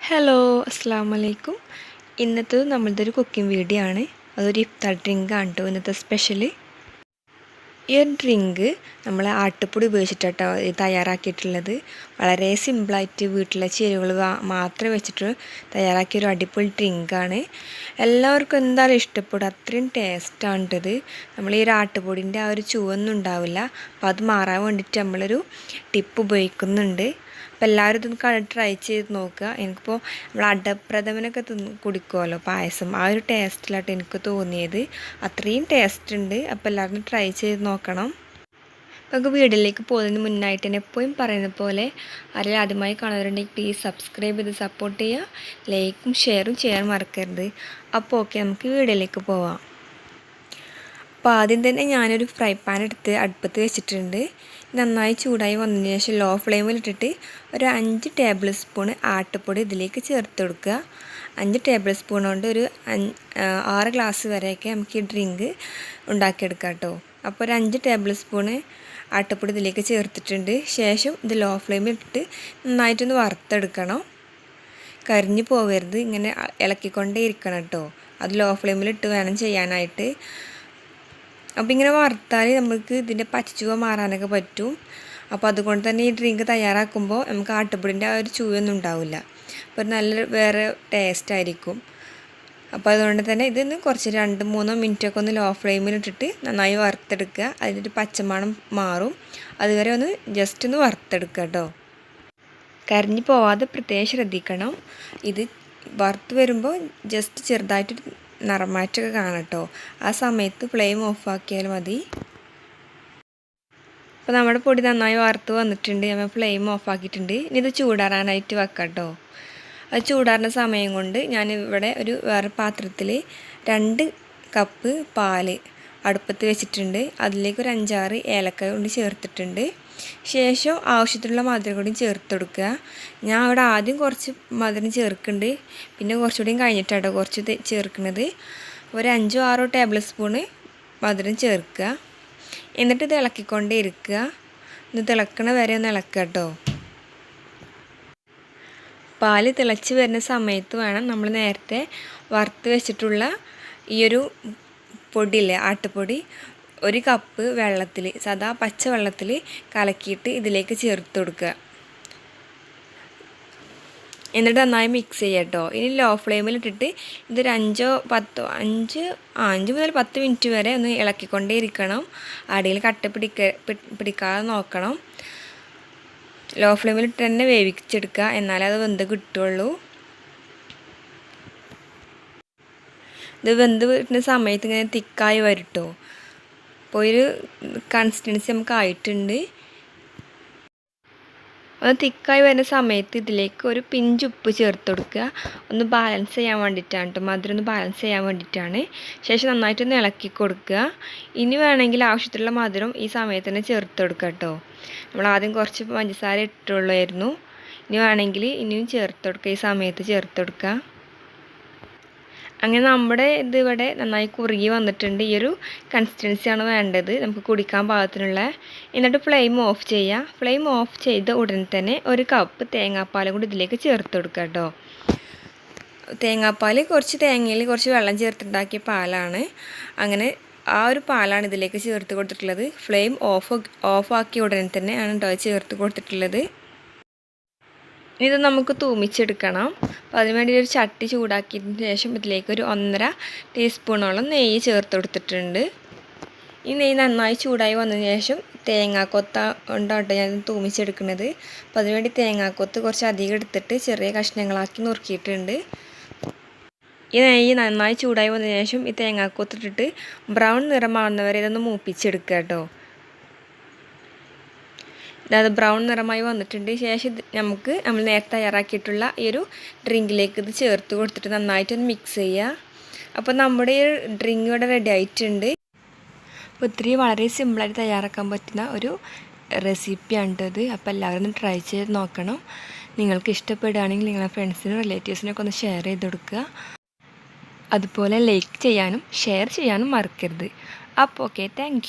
Hello അസ്സാം വലൈക്കും ഇന്നത്തെ നമ്മളുടെ ഒരു കുക്കിംഗ് വീഡിയോ ആണ്. അതൊരു ഇഫ്താർ ഡ്രിങ്ക് ആണ് കേട്ടോ ഇന്നത്തെ സ്പെഷ്യൽ ഈ ഒരു ഡ്രിങ്ക് നമ്മൾ ആട്ടുപ്പൊടി ഉപയോഗിച്ചിട്ടാട്ടോ ഇത് തയ്യാറാക്കിയിട്ടുള്ളത്. വളരെ സിമ്പിളായിട്ട് വീട്ടിലെ ചേരുവകൾ മാത്രം വെച്ചിട്ട് തയ്യാറാക്കിയ ഒരു അടിപൊളി ഡ്രിങ്കാണ് എല്ലാവർക്കും എന്തായാലും ഇഷ്ടപ്പെടും. അത്രയും ടേസ്റ്റാണ് ഇത് നമ്മൾ ഈ ഒരാട്ടുപൊടിന്റെ ആ ഒരു ചുവൊന്നും ഉണ്ടാവില്ല. അപ്പോൾ അത് മാറാൻ വേണ്ടിയിട്ട് നമ്മളൊരു ടിപ്പ് ഉപയോഗിക്കുന്നുണ്ട്. അപ്പോൾ എല്ലാവരും ഇതൊന്ന് ട്രൈ ചെയ്ത് നോക്കുക. എനിക്കിപ്പോൾ നമ്മൾ അടപ്രഥമനൊക്കെ തിന്ന് കുടിക്കുമല്ലോ പായസം. ആ ഒരു ടേസ്റ്റിലായിട്ട് എനിക്ക് തോന്നിയത്. അത്രയും ടേസ്റ്റ് ഉണ്ട്. അപ്പോൾ എല്ലാവരും ട്രൈ ചെയ്ത് നോക്കണം. നമുക്ക് വീഡിയോയിലേക്ക് പോകുന്നതിന് മുന്നായിട്ട് തന്നെ എപ്പോഴും പറയുന്ന പോലെ ആരെങ്കിലും ആദ്യമായി കാണുന്നവരുണ്ടെങ്കിൽ പ്ലീസ് സബ്സ്ക്രൈബ് ചെയ്ത് സപ്പോർട്ട് ചെയ്യുക ലൈക്കും ഷെയറും ചെയ്യാൻ മറക്കരുത്. അപ്പോൾ ഓക്കെ നമുക്ക് വീഡിയോയിലേക്ക് പോവാം. അപ്പോൾ ആദ്യം തന്നെ ഞാനൊരു ഫ്രൈ പാൻ എടുത്ത് അടുപ്പത്ത് വെച്ചിട്ടുണ്ട്. നന്നായി ചൂടായി വന്നതിന് ശേഷം ലോ ഫ്ലെയിമിൽ ഇട്ടിട്ട് ഒരു അഞ്ച് ടേബിൾ സ്പൂൺ ആട്ടുപൊടി ഇതിലേക്ക് ചേർത്ത് കൊടുക്കുക. അഞ്ച് ടേബിൾ സ്പൂൺ കൊണ്ട് ഒരു ആറ് ഗ്ലാസ് വരെയൊക്കെ നമുക്ക് ഈ ഡ്രിങ്ക് ഉണ്ടാക്കിയെടുക്കാം കേട്ടോ. അപ്പോൾ ഒരു അഞ്ച് ടേബിൾ സ്പൂണ് ആട്ടുപ്പൊടി ഇതിലേക്ക് ചേർത്തിട്ടുണ്ട്. ശേഷം ഇത് ലോ ഫ്ലെയിമിൽ ഇട്ടിട്ട് നന്നായിട്ടൊന്ന് വറുത്തെടുക്കണം. കരിഞ്ഞു പോകരുത് ഇങ്ങനെ ഇളക്കിക്കൊണ്ടേ ഇരിക്കണം കേട്ടോ അത് ലോ ഫ്ലെയിമിൽ ഇട്ട് വേണം ചെയ്യാനായിട്ട്. അപ്പോൾ ഇങ്ങനെ വറുത്താൽ നമുക്ക് ഇതിന്റെ പച്ചച്ചുവ മാറാനൊക്കെ പറ്റും. അപ്പോൾ അതുകൊണ്ട് തന്നെ ഈ ഡ്രിങ്ക് തയ്യാറാക്കുമ്പോൾ നമുക്ക് ആട്ടപ്പൊടിന്റെ ആ ഒരു ചുവയൊന്നും ഉണ്ടാവില്ല. അപ്പോൾ നല്ല വേറെ ടേസ്റ്റ് ആയിരിക്കും. അപ്പോൾ അതുകൊണ്ട് തന്നെ ഇതൊന്ന് കുറച്ച് രണ്ട് മൂന്നോ മിനിറ്റൊക്കെ ഒന്ന് ലോ ഫ്ലെയിമിൽ ഇട്ടിട്ട് നന്നായി വറുത്തെടുക്കുക. അതിന്റെ പച്ചമണം മാറും. അതുവരെ ഒന്ന് ജസ്റ്റ് ഒന്ന് വറുത്തെടുക്കുക കേട്ടോ. കരിഞ്ഞു പോവാതെ പ്രത്യേകം ശ്രദ്ധിക്കണം. ഇത് വറുത്ത് വരുമ്പോൾ ജസ്റ്റ് ചെറുതായിട്ട് നിറമാറ്റമൊക്കെ കാണാം കേട്ടോ. ആ സമയത്ത് ഫ്ലെയിം ഓഫാക്കിയാൽ മതി. അപ്പോൾ നമ്മുടെ പൊടി നന്നായി വറുത്ത് വന്നിട്ടുണ്ട്. നമ്മൾ ഫ്ലെയിം ഓഫാക്കിയിട്ടുണ്ട് ഇനി ഇത് ചൂടാറാനായിട്ട് വെക്കാം കേട്ടോ. അത് ചൂടാറുന്ന സമയം കൊണ്ട് ഞാൻ ഇവിടെ ഒരു വേറെ പാത്രത്തിൽ രണ്ട് കപ്പ് പാൽ അടുപ്പത്ത് വെച്ചിട്ടുണ്ട്. അതിലേക്ക് ഒരു അഞ്ചാറ് ഏലക്കായ കൊണ്ട് ചേർത്തിട്ടുണ്ട്. ശേഷം ആവശ്യത്തിനുള്ള മധുരം കൂടി ചേർത്ത് കൊടുക്കുക ഞാൻ അവിടെ ആദ്യം കുറച്ച് മധുരം ചേർക്കുന്നുണ്ട്. പിന്നെ കുറച്ചുകൂടിയും കഴിഞ്ഞിട്ടാണ് കുറച്ച് ചേർക്കുന്നത്. ഒരു അഞ്ചോ ആറോ ടേബിൾ സ്പൂണ് മധുരം ചേർക്കുക. എന്നിട്ട് ഇത് ഇളക്കിക്കൊണ്ടേ ഇരിക്കുക. ഇത് തിളക്കണ വരെ ഒന്ന് ഇളക്കുക കേട്ടോ. പാൽ തിളച്ച് വരുന്ന സമയത്ത് വേണം നമ്മൾ നേരത്തെ വറുത്ത് വെച്ചിട്ടുള്ള ഈ ഒരു പൊടിയില്ലേ ആട്ടുപൊടി ഒരു കപ്പ് വെള്ളത്തിൽ സദാ പച്ച വെള്ളത്തിൽ കലക്കിയിട്ട് ഇതിലേക്ക് ചേർത്ത് കൊടുക്കുക. എന്നിട്ട് നന്നായി മിക്സ് ചെയ്യുക കേട്ടോ ഇനി ലോ ഫ്ലെയിമിൽ ഇട്ടിട്ട് ഇതൊരു അഞ്ചോ പത്തോ അഞ്ച് അഞ്ച് മുതൽ പത്ത് മിനിറ്റ് വരെ ഒന്ന് ഇളക്കിക്കൊണ്ടേ ഇരിക്കണം. അടിയിൽ കട്ട പിടിക്ക പിടിക്കാതെ നോക്കണം. ലോ ഫ്ലെയിമിൽ ഇട്ട് തന്നെ വേവിച്ചെടുക്കുക. എന്നാലേ അത് വെന്ത് കിട്ടുള്ളൂ. ഇത് വെന്ത് വരുന്ന സമയത്ത് ഇങ്ങനെ തിക്കായി വരട്ടോ. അപ്പോൾ ഒരു കൺസിസ്റ്റൻസി നമുക്ക് ആയിട്ടുണ്ട്. ഒന്ന് തിക്കായി വരുന്ന സമയത്ത് ഇതിലേക്ക് ഒരു പിഞ്ച് ഉപ്പ് ചേർത്ത് കൊടുക്കുക. ഒന്ന് ബാലൻസ് ചെയ്യാൻ വേണ്ടിയിട്ടാണ് കേട്ടോ മധുരം ഒന്ന് ബാലൻസ് ചെയ്യാൻ വേണ്ടിയിട്ടാണ്. ശേഷം നന്നായിട്ടൊന്ന് ഇളക്കി കൊടുക്കുക. ഇനി വേണമെങ്കിൽ ആവശ്യത്തിലുള്ള മധുരം ഈ സമയത്ത് തന്നെ ചേർത്ത് കൊടുക്കുക കേട്ടോ നമ്മൾ ആദ്യം കുറച്ച് പഞ്ചസാര ഇട്ടുള്ളായിരുന്നു. ഇനി വേണമെങ്കിൽ ഇനിയും ചേർത്ത് കൊടുക്കുക. ഈ സമയത്ത് ചേർത്ത് കൊടുക്കുക. അങ്ങനെ നമ്മുടെ ഇത് ഇവിടെ നന്നായി കുറുകി വന്നിട്ടുണ്ട്. ഈ ഒരു കൺസിസ്റ്റൻസിയാണ് വേണ്ടത്. നമുക്ക് കുടിക്കാൻ പാകത്തിനുള്ള. എന്നിട്ട് ഫ്ലെയിം ഓഫ് ചെയ്യുക ഫ്ലെയിം ഓഫ് ചെയ്ത ഉടനെ തന്നെ ഒരു കപ്പ് തേങ്ങാപ്പാലും കൂടി ഇതിലേക്ക് ചേർത്ത് കൊടുക്കുക കേട്ടോ. തേങ്ങാപ്പാൽ കുറച്ച് തേങ്ങയിൽ കുറച്ച് വെള്ളം ചേർത്തുണ്ടാക്കിയ പാലാണ്. അങ്ങനെ ആ ഒരു പാലാണ് ഇതിലേക്ക് ചേർത്ത് കൊടുത്തിട്ടുള്ളത്. ഫ്ലെയിം ഓഫ് ഓഫാക്കിയ ഉടനെ തന്നെ ആണ് കേട്ടോ ചേർത്ത് കൊടുത്തിട്ടുള്ളത്. ഇത് നമുക്ക് തൂമിച്ചെടുക്കണം. അപ്പോൾ അതിന് വേണ്ടി ഒരു ചട്ടി ചൂടാക്കിയതിന് ശേഷം ഇതിലേക്ക് ഒരു ഒന്നര ടീസ്പൂണോളം നെയ്യ് ചേർത്ത് കൊടുത്തിട്ടുണ്ട്. ഈ നെയ്യ് നന്നായി ചൂടായി വന്നതിന് ശേഷം തേങ്ങാക്കൊത്ത കൊണ്ടാട്ടോ ഞാൻ തൂമിച്ചെടുക്കുന്നത്. അപ്പോൾ അതിനുവേണ്ടി തേങ്ങാക്കൊത്ത് കുറച്ച് അധികം എടുത്തിട്ട് ചെറിയ കഷ്ണങ്ങളാക്കി നുറുക്കിയിട്ടുണ്ട്. ഈ നെയ്യ് നന്നായി ചൂടായി വന്നതിന് ശേഷം ഈ തേങ്ങാക്കൊത്തിട്ടിട്ട് ബ്രൗൺ നിറമാവുന്നവരെ ഇതൊന്ന് മൂപ്പിച്ചെടുക്കുക കേട്ടോ. അത് ബ്രൗൺ നിറമായി വന്നിട്ടുണ്ട്. ശേഷം നമുക്ക് നമ്മൾ നേരത്തെ തയ്യാറാക്കിയിട്ടുള്ള ഈ ഒരു ഡ്രിങ്കിലേക്ക് ഇത് ചേർത്ത് കൊടുത്തിട്ട് നന്നായിട്ടൊന്ന് മിക്സ് ചെയ്യുക അപ്പോൾ നമ്മുടെ ഈ ഡ്രിങ്ക് ഇവിടെ റെഡി ആയിട്ടുണ്ട്. അപ്പോൾ ഇത്രയും വളരെ സിമ്പിളായിട്ട് തയ്യാറാക്കാൻ പറ്റുന്ന ഒരു റെസിപ്പിയാണ് ഇത്. അപ്പോൾ എല്ലാവരും ഒന്ന് ട്രൈ ചെയ്ത് നോക്കണം. നിങ്ങൾക്ക് ഇഷ്ടപ്പെടുകയാണെങ്കിൽ നിങ്ങളുടെ ഫ്രണ്ട്സിനും റിലേറ്റീവ്സിനൊക്കെ ഒന്ന് ഷെയർ ചെയ്ത് കൊടുക്കുക. അതുപോലെ ലൈക്ക് ചെയ്യാനും ഷെയർ ചെയ്യാനും മറക്കരുത്. അപ്പോൾ ഓക്കെ താങ്ക്